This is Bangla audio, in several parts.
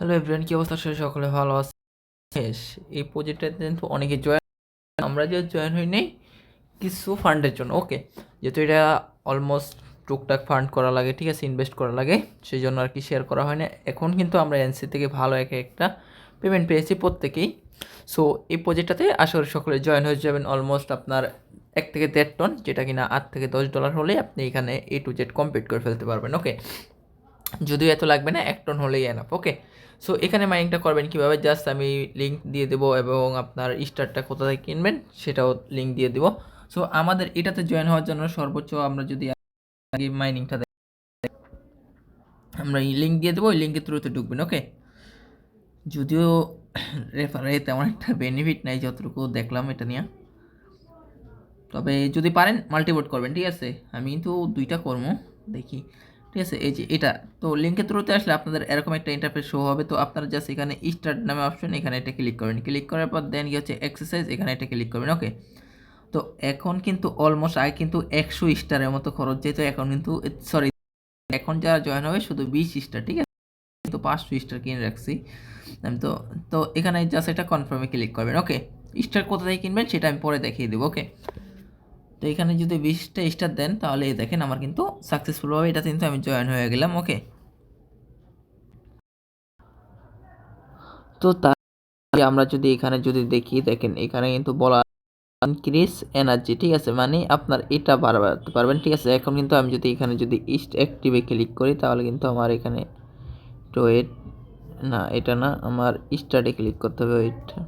হ্যালো এভরিওয়ান, কী অবস্থা? সে সকলে ভালো আছে এই প্রজেক্টটাতে কিন্তু অনেকে জয়েন আমরা যে জয়েন হই নেই কিছু ফান্ডের জন্য। ওকে যেহেতু এটা অলমোস্ট টুকটাক ফান্ড করা লাগে, ঠিক আছে ইনভেস্ট করা লাগে সেই জন্য আর কি শেয়ার করা হয় না এখন কিন্তু আমরা এনসি থেকে ভালো এক একটা পেমেন্ট পেয়েছি প্রত্যেকেই। সো এই প্রজেক্টটাতে আশা করি সকলে জয়েন হয়ে যাবেন অলমোস্ট আপনার এক থেকে দেড় টন যেটা কিনা আট থেকে দশ ডলার হলে আপনি এখানে এ টু জেড কমপ্লিট করে ফেলতে পারবেন। ওকে যদিও এত লাগবে না, এক টন হলেই এনাফ ওকে সো এখানে মাইনিংটা করবেন কীভাবে? জাস্ট আমি লিঙ্ক দিয়ে দেবো এবং আপনার স্টারটা কোথা থেকে কিনবেন সেটাও লিঙ্ক দিয়ে দেবো। সো আমাদের এটাতে জয়েন হওয়ার জন্য সর্বোচ্চ আমরা যদি আগে মাইনিংটা আমরা এই লিঙ্ক দিয়ে দেবো, ওই লিঙ্কের থ্রুতে ঢুকবেন ওকে যদিও রেফারে তেমন একটা বেনিফিট নাই, যতটুকু দেখলাম এটা নিয়ে। তবে যদি পারেন মাল্টিবোর্ড করবেন, ঠিক আছে? আমি কিন্তু দুইটা করব, দেখি। ঠিক আছে? এই যে এটা, তো লিঙ্কের থ্রুতে আসলে আপনাদের এরকম একটা ইন্টারফেস শো হবে। তো আপনারা জাস্ট এখানে স্টার্ট নামে অপশন এখানে এটা ক্লিক করবেন। ক্লিক করার পর দেন গিয়ে হচ্ছে এক্সারসাইজ এখানে এটা ক্লিক করবেন। ওকে তো এখন কিন্তু অলমোস্ট আগে কিন্তু একশো স্টারের মতো খরচ যেত এখন কিন্তু সরি এখন যারা জয়েন হবে শুধু বিশ স্টার ঠিক আছে? কিন্তু পাঁচশো স্টার কিনে রাখছি। আমি তো তো এখানে জাস্ট এটা কনফার্মে ক্লিক করবেন। ওকে স্টার কোথা থেকে কিনবেন সেটা আমি পরে দেখিয়ে দেবো। ওকে তো এখানে যদি বিশটা স্টার দেন, তাহলে দেখেন আমার কিন্তু সাকসেসফুলভাবে এটা কিন্তু আমি জয়েন হয়ে গেলাম ওকে তো তার আমরা যদি এখানে যদি দেখি, দেখেন এখানে কিন্তু বলা ইনক্রিজ এনার্জি ঠিক আছে? মানে আপনার এটা বাড়াতে পারবেন, ঠিক আছে? এখন কিন্তু আমি যদি এখানে যদি ইস্ট অ্যাক্টিভে ক্লিক করি, তাহলে কিন্তু আমার এখানে তো না, এটা না, আমার স্টার্টে ক্লিক করতে হবে ওইটা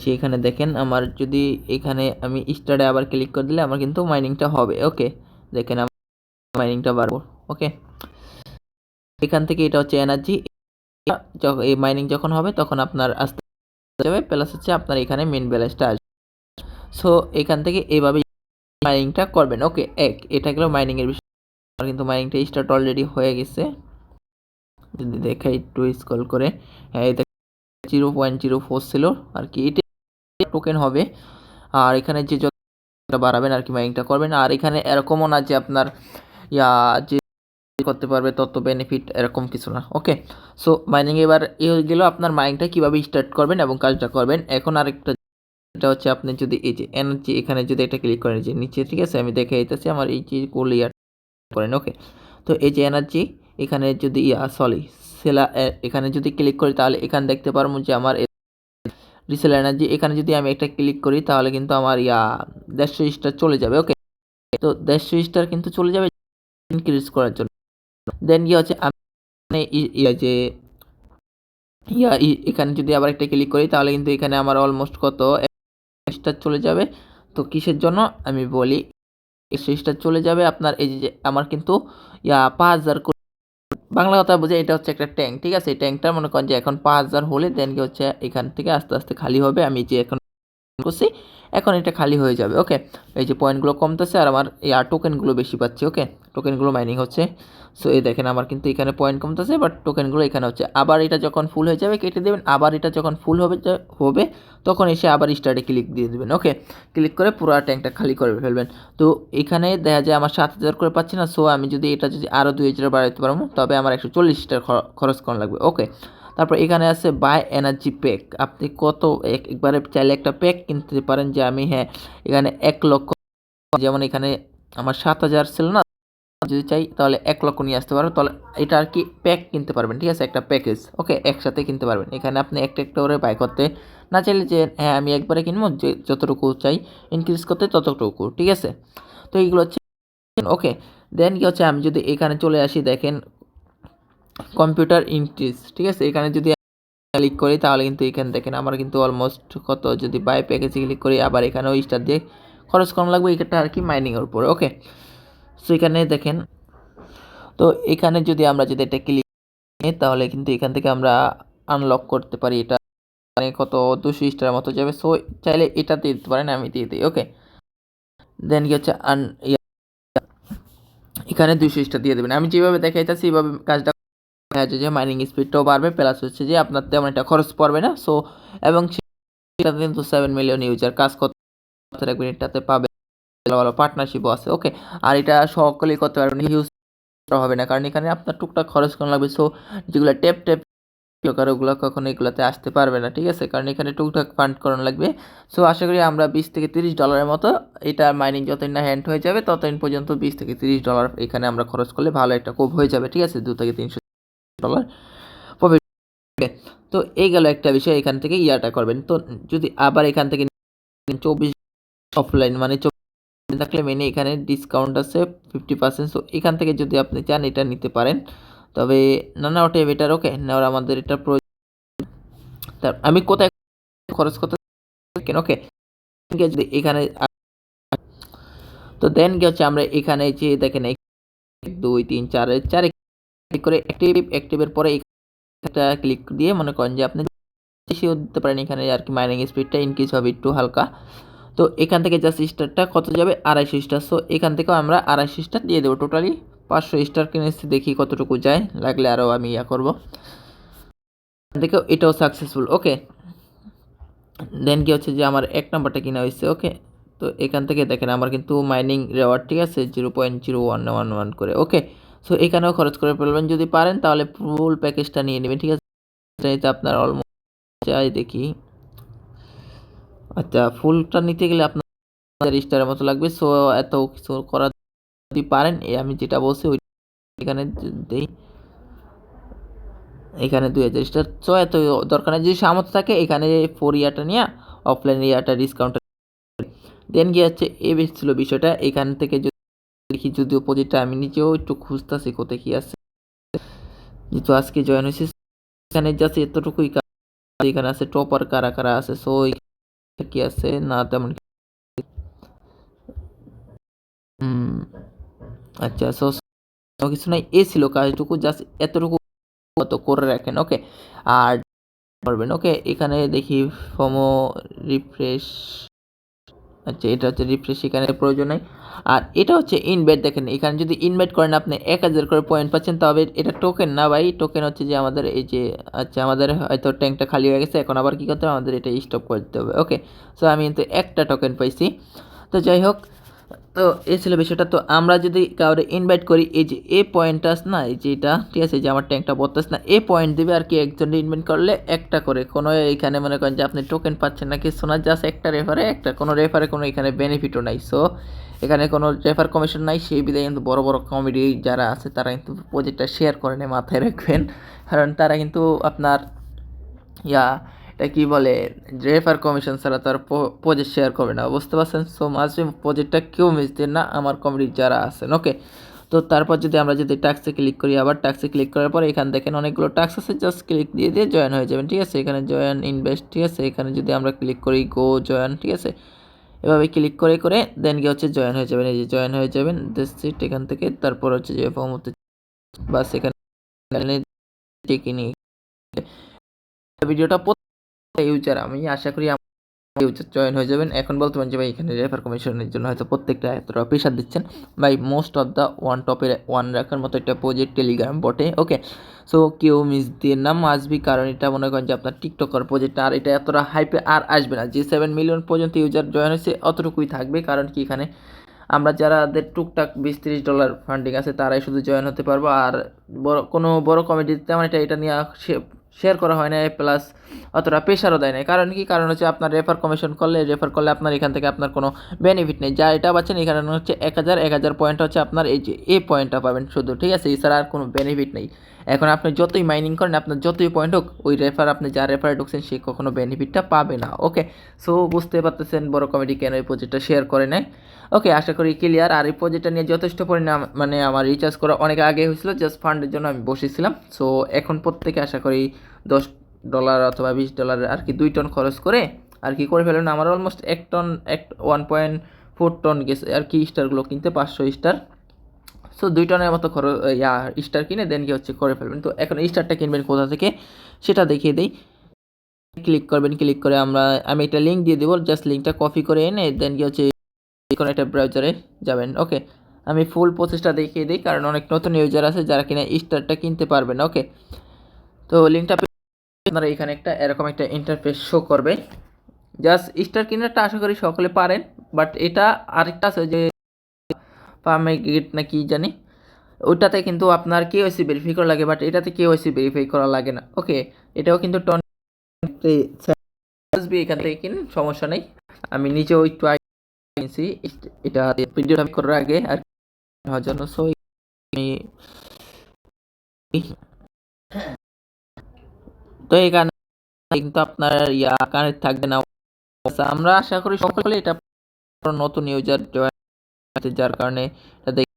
যে এখানে দেখেন, আমার যদি এখানে আমি স্টার্টে আবার ক্লিক করে দিলে আমার কিন্তু মাইনিংটা হবে ওকে দেখেন আমার মাইনিংটা বাড়বো ওকে এখান থেকে এটা হচ্ছে এনার্জি এই মাইনিং যখন হবে তখন আপনার আসতে যাবে প্লাস হচ্ছে আপনার এখানে মেন ব্যালেন্সটা আসবে। সো এখান থেকে এইভাবে মাইনিংটা করবেন ওকে এক, এটা গেল মাইনিংয়ের বিষয়, আমার কিন্তু মাইনিংটা স্টার্ট অলরেডি হয়ে গেছে। যদি দেখাই একটু স্কল করে হ্যাঁ জিরো পয়েন্ট জিরো ফোর ছিল আর কি। এটা টোকেন হবে। আর এখানে যে যতটা বাড়াবেন আর কি মাইনিংটা করবেন। আর এখানে এরকমও না যে আপনার, ইয়া, যে করতে পারবে তত বেনিফিট এরকম কিছু না। ওকে সো মাইনিং এবার এ হয়ে গেল আপনার মাইনিংটা কীভাবে স্টার্ট করবেন এবং কাজটা করবেন। এখন আরেকটা এটা হচ্ছে আপনি যদি এই যে এনার্জি এখানে যদি এটা ক্লিক করেন যে নিচে, ঠিক আছে? আমি দেখে দিতেছি আমার এই যে কোল ইয়ার করেন। ওকে তো এই যে এনার্জি এখানে যদি, ইয়া সরি সেলা এখানে যদি ক্লিক করি তাহলে এখানে দেখতে পারব যে আমার রিসেল এনার্জি এখানে যদি আমি একটা ক্লিক করি তাহলে কিন্তু আমার ইয়া দেড়শো স্টার চলে যাবে ওকে তো দেড়শো স্টার কিন্তু চলে যাবে ইনক্রিজ করার জন্য। দেন ইয়ে হচ্ছে আমি ইয়া যে ইয়া এখানে যদি আবার একটা ক্লিক করি তাহলে কিন্তু এখানে আমার অলমোস্ট কত? স্টার চলে যাবে। তো কিসের জন্য? আমি বলি স্টার চলে যাবে। আপনার এই যে, আমার কিন্তু ইয়া পাঁচ হাজার বাংলা কথা বুঝে এটা হচ্ছে একটা ট্যাঙ্ক, ঠিক আছে? এই ট্যাঙ্কটা মনে করেন যে এখন পাঁচ হাজার হলে দেন কি হচ্ছে এখান থেকে আস্তে আস্তে খালি হবে, আমি যে এখন করছি, এখন এটা খালি হয়ে যাবে ওকে এই যে পয়েন্টগুলো কমতেছে আর আমার এই আর টোকেনগুলো বেশি পাচ্ছি ওকে টোকেনগুলো মাইনিং হচ্ছে সো এই দেখেন আমার কিন্তু এখানে পয়েন্ট কমতেছে বাট টোকেনগুলো এখানে হচ্ছে। আবার এটা যখন ফুল হয়ে যাবে, কেটে দেবেন, আবার এটা যখন ফুল হবে হবে, তখন এসে আবার স্টার্টে ক্লিক দিয়ে দেবেন ওকে ক্লিক করে পুরো ট্যাঙ্কটা খালি করে ফেলবেন। তো এখানে দেখা যায় আমার সাত হাজার করে পাচ্ছি না সো আমি যদি এটা যদি আরও দুই হাজার বাড়াতে পারব, তবে আমার একশো চল্লিশটার খরচ করা লাগবে ওকে তারপর এখানে আছে বাই এনার্জি প্যাক আপনি কত একবারে চাইলে একটা প্যাক কিনতে পারেন যে আমি হ্যাঁ এখানে এক লক্ষ, যেমন এখানে আমার সাত হাজার ছিল না, যদি চাই তাহলে এক লক্ষ নিয়ে আসতে পারো। তাহলে এটা আর কি প্যাক কিনতে পারবেন, ঠিক আছে? একটা প্যাকেজ ওকে একসাথে কিনতে পারবেন। এখানে আপনি একটা একটা করে বাই করতে না চাইলে যে হ্যাঁ আমি একবারে কিনবো, যে যতটুকু চাই ইনক্রিজ করতে ততটুকু, ঠিক আছে? তো এইগুলো হচ্ছে ওকে দেন কি হচ্ছে, আমি যদি এখানে চলে আসি, দেখেন কম্পিউটার ইনক্রিজ ঠিক আছে? এখানে যদি ক্লিক করি, তাহলে কিন্তু এখানে দেখেন আমার কিন্তু অলমোস্ট কত যদি বাই প্যাকেজে ক্লিক করি, আবার এখানেও স্টার দিয়ে খরচ কম লাগবে এটা আর কি মাইনিংয়ের উপরে ওকে সো এখানে দেখেন, তো এখানে যদি আমরা যদি এটা ক্লিক তাহলে কিন্তু এখান থেকে আমরা আনলক করতে পারি, এটা মানে কত, দুশো স্টার মতো যাবে। সো চাইলে এটা দিয়ে দিতে পারেন, আমি দিয়ে দিই ওকে দেন কি হচ্ছে আন এখানে দুশো স্টার দিয়ে দেবেন। আমি যেভাবে দেখাইতেছি, এইভাবে কাজটা দেখা যে মাইনিং স্পিডটাও বাড়বে প্লাস হচ্ছে যে আপনার তেমন একটা খরচ পড়বে না। সো এবং কিন্তু সেভেন মিলিয়ন ইউজার কাজ করতে রাখবেন এটাতে পাবে ভালো ভালো পার্টনারশিপও আছে। ওকে আর এটা সকলেই করতে পারবেন ইউজ হবে না, কারণ এখানে আপনার টুকটাক খরচ কম লাগবে। সো যেগুলো টেপ টেপ ওগুলো কখনো এগুলোতে আসতে পারবে না, ঠিক আছে? কারণ এখানে টুকটাক ফান্ড করানো লাগবে। সো আশা করি আমরা বিশ থেকে তিরিশ ডলারের মতো এটা মাইনিং যতদিন না হ্যান্ড হয়ে যাবে, ততদিন পর্যন্ত বিশ থেকে তিরিশ ডলার এখানে আমরা খরচ করলে ভালো একটা কোপ হয়ে যাবে, ঠিক আছে? দু থেকে তিনশো ডলার প্রফিট তো এই গেল একটা বিষয়, এখান থেকে ইয়াটা করবেন। তো যদি আবার এখান থেকে চব্বিশ অফলাইন মানে চব্বিশ থাকলে মেনে এখানে ডিসকাউন্ট আছে ফিফটি পার্সেন্ট সো এখান থেকে যদি আপনি চান, এটা নিতে পারেন। তবে না না ওটাই বেটার ওকে নেওয়ার আমাদের এটা প্রয়োজন। আমি কোথায় খরচ করতে কেন ওকে যদি এখানে তো দেন কি হচ্ছে আমরা এখানে যে দেখেন, এক, দুই, তিন, চার, চারে ক্লিক করে অ্যাক্টিভ অ্যাক্টিভের পরে একটা ক্লিক দিয়ে মনে করেন যে আপনি বেশিও দিতে পারেন এখানে আর কি মাইনিং স্পিডটা ইনক্রিজ হবে একটু হালকা। তো এখান থেকে জাস্ট স্টারটা কত যাবে? আড়াইশো স্টার সো এখান থেকেও আমরা আড়াইশো স্টার দিয়ে দেবো টোটালি পাঁচশো স্টার কিনেছি দেখি কতটুকু যায়, লাগলে আরও আমি ইয়া করব। এখান থেকেও এটাও সাকসেসফুল ওকে দেন কি হচ্ছে যে আমার এক নাম্বারটা কিনা হয়েছে ওকে তো এখান থেকে দেখেন আমার কিন্তু মাইনিং রেওয়ার্ড ঠিক আছে zero point zero one one one করে ওকে সো এখানেও খরচ করে ফেলবেন যদি পারেন, তাহলে ফুল প্যাকেজটা নিয়ে নেবেন, ঠিক আছে? আপনার অলমোস্ট চাই দেখি। আচ্ছা ফুলটা নিতে গেলে আপনার স্টারের মতো লাগবে। সো এত কিছু করা যদি পারেন আমি যেটা বলছি, ওই এখানে দেই এখানে দুই হাজার স্টার সো এত দরকার যদি সামর্থ্য থাকে, এখানে ফোর ইয়ারটা নিয়ে অফলাইন ইয়ারটা ডিসকাউন্ট দেন গিয়ে হচ্ছে এ বেশ ছিল বিষয়টা। এখান থেকে দেখি, যদিও প্রজেক্টটা আমি নিজেও একটু খুঁজতেছি কোথায় কি আছে। যেহেতু আজকে জয়েন হয়েছে এখানে জাস্ট এতটুকুই। এখানে আছে টপার কারা কারা আছে সো কি আছে? না, তেমন আচ্ছা সো কিছু নাই। এ ছিল কাজটুকু জাস্ট এতটুকু কত করে রাখেন ওকে আর করবেন ওকে এখানে দেখি ফমো রিফ্রেশ আচ্ছা এটা হচ্ছে রিফ্রেশ এখানে প্রয়োজন নেই। আর এটা হচ্ছে ইনভেট দেখেন, এখানে যদি ইনভেট করেন আপনি এক হাজার করে পয়েন্ট পাচ্ছেন, তবে এটা টোকেন না ভাই টোকেন হচ্ছে যে আমাদের এই যে আচ্ছা আমাদের হয়তো ট্যাঙ্কটা খালি হয়ে গেছে, এখন আবার কী করতে হবে? আমাদের এটা স্টপ করে দিতে হবে ওকে সো আমি কিন্তু একটা টোকেন পাইছি। তো যাই হোক তো এই ছিল বিষয়টা। তো আমরা যদি কাউরে ইনভাইট করি, এই যে এ পয়েন্টটা আছে না, এই যে এটা, ঠিক আছে যে আমার ট্যাঙ্কটা বলতেছে না, এ পয়েন্ট দেবে আর কি একজন ইনভাইট করলে একটা করে। কোনো এখানে মনে করেন যে আপনি টোকেন পাচ্ছেন না, কিছু না জাস্ট একটা রেফারে একটা, কোনো রেফারে কোনো এখানে বেনিফিটও নাই। সো এখানে কোনো রেফার কমিশন নাই, সেই বিধায় কিন্তু বড় বড় কমেডি যারা আছে, তারা কিন্তু প্রজেক্টটা শেয়ার করে নেয় মাথায় রাখবেন। কারণ তারা কিন্তু আপনার, ইয়া এটা কি বলে রেফার কমিশন ছাড়া তার প্রজেক্ট শেয়ার করবে না বুঝতে পারছেন সো মাঝে প্রজেক্টটা কেউ মিস দেন না আমার কমিটির যারা আছেন ওকে তো তারপর যদি আমরা যদি ট্যাক্সে ক্লিক করি আবার ট্যাক্সে ক্লিক করার পর এখান দেখেন অনেকগুলো ট্যাক্স আছে জাস্ট ক্লিক দিয়ে দিয়ে জয়েন হয়ে যাবেন ঠিক আছে এখানে জয়েন ইনভেস্ট ঠিক আছে এখানে যদি আমরা ক্লিক করি গো জয়েন ঠিক আছে এভাবে ক্লিক করে করে দেন গিয়ে হচ্ছে জয়েন হয়ে যাবেন এই যে জয়েন হয়ে যাবেন দিস সিট এখান থেকে তারপর হচ্ছে যে ফর্ম হতে বাস এখানে ভিডিওটা ইউজার আমি আশা করি ইউজার জয়েন হয়ে যাবেন। এখন বলতে পারেন যে ভাই এখানে রেফার কমিশনের জন্য হয়তো প্রত্যেকটা এতটা প্রেশার দিচ্ছেন। ভাই মোস্ট অফ দ্য ওয়ান টপের ওয়ান রাখার মতো একটা প্রজেক্ট টেলিগ্রাম বটে ওকে সো কেউ মিস দিয়ে নাম আসবি কারণ এটা মনে করেন যে আপনার টিকটকার প্রজেক্ট আর এটা এতটা হাইপে আর আসবে না। যে সেভেন মিলিয়ন পর্যন্ত ইউজার জয়েন হয়েছে, অতটুকুই থাকবে। কারণ কি এখানে আমরা যারাদের টুকটাক বিশ তিরিশ ডলার ফান্ডিং আছে, তারাই শুধু জয়েন হতে পারব। আর বড়, কোনো বড় কমিটি তেমন এটা এটা নিয়ে শেয়ার করা হয় না প্লাস অতটা প্রেশারও দেয় না কারণ কি? কারণ হচ্ছে আপনার রেফার কমিশন করলে রেফার করলে আপনার এখান থেকে আপনার কোনো বেনিফিট নেই। যা এটা পাচ্ছেন, এখানে হচ্ছে এক হাজার এক হাজার পয়েন্ট হচ্ছে আপনার এই যে, এই পয়েন্টটা পাবেন শুধু, ঠিক আছে? এছাড়া আর কোনো বেনিফিট নেই। এখন আপনি যতই মাইনিং করেন, আপনার যতই পয়েন্ট হোক, ওই রেফার আপনি যা রেফারে ঢুকছেন, সে কখনো বেনিফিটটা পাবে না ওকে সো বুঝতে পারতেছেন বড় কমিটি কেন এই প্রজেক্টটা শেয়ার করে নেয় ওকে আশা করি ক্লিয়ার আর এই প্রজেক্টটা নিয়ে যথেষ্ট পরিমাণ মানে আমার রিচার্জ করা অনেক আগে হয়েছিল জাস্ট ফান্ডের জন্য আমি বসেছিলাম। সো এখন প্রত্যেকে আশা করি দশ ডলার অথবা বিশ ডলার আর কি দুই টন খরচ করে আর কি করে ফেলবেন আমার অলমোস্ট এক টন এক ওয়ান পয়েন্ট ফোর টন গেছে আর কি স্টারগুলো কিনতে পাঁচশো স্টার সো দুই টনের মতো খরচ, ইয়া স্টার কিনে দেন কি হচ্ছে করে ফেলবেন। তো এখন স্টারটা কিনবেন কোথা থেকে? সেটা দেখিয়ে দিই। ক্লিক করবেন ক্লিক করে আমরা, আমি একটা লিঙ্ক দিয়ে দেবো জাস্ট লিঙ্কটা কপি করে এনে দেন কি হচ্ছে কোনো একটা ব্রাউজারে যাবেন। ওকে আমি ফুল প্রসেসটা দেখিয়ে দিই, কারণ অনেক নতুন ইউজার আছে যারা কিনা স্টারটা কিনতে পারবেন। ওকে তো লিঙ্কটা আপনারা এখানে একটা এরকম একটা ইন্টারফেস শো করবে। জাস্ট স্টার কিনারটা আশা করি সকলে পারেন বাট এটা আরেকটা আছে যে পামে গেট না কি জানি, ওইটাতে কিন্তু আপনার কে কেওয়াইসি ভেরিফাই করা লাগে বাট এটাতে কেওয়াইসি ভেরিফাই করা লাগে না। ওকে এটাও কিন্তু টন এখান থেকে কিন সমস্যা নেই। আমি নিজেও একটু নিয়েছি। এটা ভিডিও করার আগে আর হওয়ার জন্য। সো তো এখানে কিন্তু আপনার ইয়া কানেক্ট থাকবে না। আমরা আশা করি সকলে এটা নতুন ইউজার যার কারণে এটা দেখ-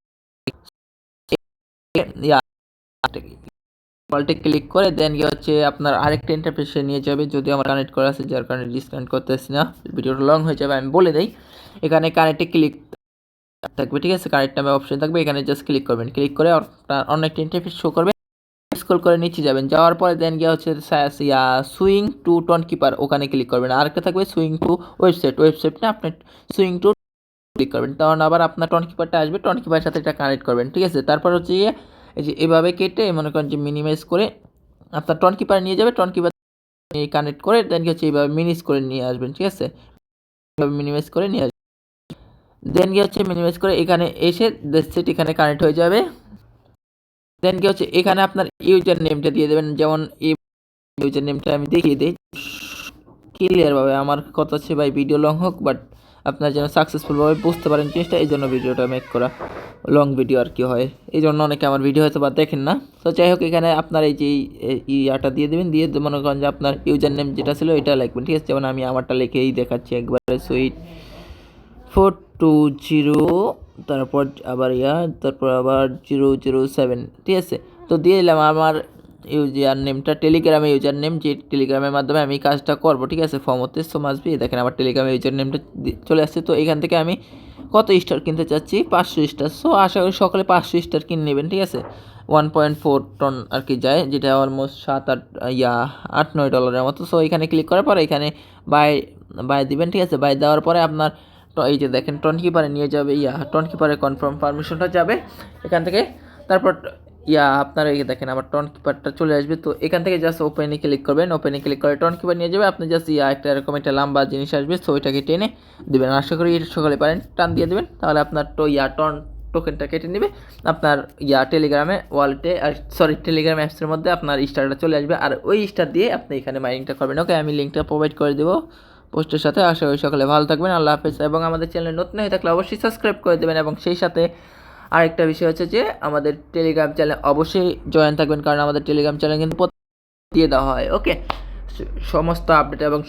পাল্টে ক্লিক করে দেন গিয়ে হচ্ছে আপনার আরেকটা ইন্টারফেসে নিয়ে যাবে। যদি আমার কানেক্ট করা আছে, যার কারণে ডিসকানেক্ট করতেছি না। ভিডিওটা লং হয়ে যাবে, আমি বলে দিই। এখানে কানেক্টে ক্লিক থাকবে, ঠিক আছে? কানেক্ট নামে অপশন থাকবে, এখানে জাস্ট ক্লিক করবেন। ক্লিক করে আপনার অন্য একটা ইন্টারফেস শো করবে। স্ক্রল করে নিচে যাবেন। যাওয়ার পরে দেন গিয়ে হচ্ছে yeah swing to Tonkeeper ওখানে ক্লিক করবেন। আর একটা থাকবে সুইং টু ওয়েবসাইট ওয়েবসাইটটা আপনি সুইং টু ক্লিক করবেন। তখন আবার আপনার টন কিপারটা আসবে টন কিপারের সাথে এটা কানেক্ট করবেন, ঠিক আছে? তারপর হচ্ছে গিয়ে এই যে এভাবে কেটে মনে করেন যে মিনিমাইজ করে আপনার টন কিপার নিয়ে যাবে টন কিপার কানেক্ট করে দেন কি হচ্ছে এইভাবে মিনিস করে নিয়ে আসবেন, ঠিক আছে? এভাবে মিনিমাইজ করে নিয়ে আসবেন। দেন কি হচ্ছে মিনিমাইজ করে এখানে এসে সেট এখানে কানেক্ট হয়ে যাবে। দেন কি হচ্ছে এখানে আপনার ইউজার নেমটা দিয়ে দেবেন, যেমন ইউজার নেমটা আমি দেখিয়ে দিই। ক্লিয়ারভাবে আমার কথা হচ্ছে ভাই ভিডিও লং হোক বাট আপনার যেন সাকসেসফুলভাবে বুঝতে পারেন জিনিসটা, এই জন্য ভিডিওটা মেক করা লং ভিডিও আর কি হয়। এই জন্য অনেকে আমার ভিডিও হয়তো বা দেখেন না। তো যাই হোক, এখানে আপনার এই যে ইয়াটা দিয়ে দেবেন, দিয়ে মনে করেন যে আপনার ইউজার নেম যেটা ছিল, এটা লিখবেন, ঠিক আছে? যেমন আমি আমারটা লিখেই দেখাচ্ছি একবারে সুইট ফোর টু জিরো তারপর আবার ইয়া, তারপর আবার জিরো জিরো সেভেন ঠিক আছে? তো দিয়ে দিলাম, আমার ইউজার নেমটা টেলিগ্রামে ইউজার নেম, যে টেলিগ্রামের মাধ্যমে আমি কাজটা করব, ঠিক আছে? ফর্ম হতে সো মাসবি দেখেন আমার টেলিগ্রামে ইউজার নেমটা চলে আসছে। তো এখান থেকে আমি কত স্টার কিনতে চাচ্ছি? পাঁচশো স্টার সো আশা করি সকলে পাঁচশো স্টার কিনে নেবেন, ঠিক আছে? ওয়ান পয়েন্ট ফোর টন আর কি যায়, যেটা অলমোস্ট সাত আট, ইয়া, আট নয় ডলারের মতো। সো এখানে ক্লিক করার পরে এখানে বাই বাই দিবেন, ঠিক আছে? বাই দেওয়ার পরে আপনার এই যে দেখেন টন কিপারে নিয়ে যাবে, ইয়া টন কিপারে কনফার্ম পারমিশনটা যাবে। এখান থেকে তারপর ইয়া, আপনার এই দেখেন আমার টন কিপারটা চলে আসবে। তো এখান থেকে জাস্ট ওপেনে ক্লিক করবেন। ওপেনে ক্লিক করে টন কিপার নিয়ে যাবে। আপনি জাস্ট ইয়া, একটা এরকম একটা লম্বা জিনিস আসবে সো ওইটাকে টেনে দেবেন। আশা করি সকালে পারেন। টান দিয়ে দেবেন। তাহলে আপনার তো ইয়া টন টোকেনটা কেটে নেবে। আপনার ইয়া টেলিগ্রামে ওয়ালেটে আর সরি টেলিগ্রাম অ্যাপসের মধ্যে আপনার স্টারটা চলে আসবে। আর ওই স্টার দিয়ে আপনি এখানে মাইনিংটা করবেন। ওকে আমি লিঙ্কটা প্রোভাইড করে দেবো পোস্টের সাথে। আশা করি সকালে ভালো থাকবেন। আল্লাহ হাফেজ। এবং আমাদের চ্যানেল নতুন হয়ে থাকলে অবশ্যই সাবস্ক্রাইব করে দেবেন। এবং সেই সাথে আরেকটা বিষয় হচ্ছে যে আমাদের টেলিগ্রাম চ্যানেল অবশ্যই জয়েন থাকবেন, কারণ আমাদের টেলিগ্রাম চ্যানেল কিন্তু দিয়ে দেওয়া হয় ওকে সমস্ত আপডেট এবং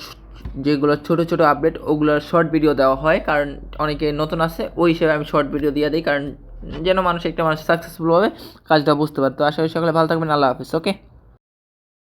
যেগুলো ছোট ছোট আপডেট ওগুলোর শর্ট ভিডিও দেওয়া হয়, কারণ অনেকে নতুন আছে, ওই হিসেবে আমি শর্ট ভিডিও দিয়ে দিই, কারণ যেন মানুষ একটা মানুষ সাকসেসফুলভাবে কাজটা বুঝতে পারতো আশা করি সকালে ভালো থাকবেন, আল্লাহ হাফিজ ওকে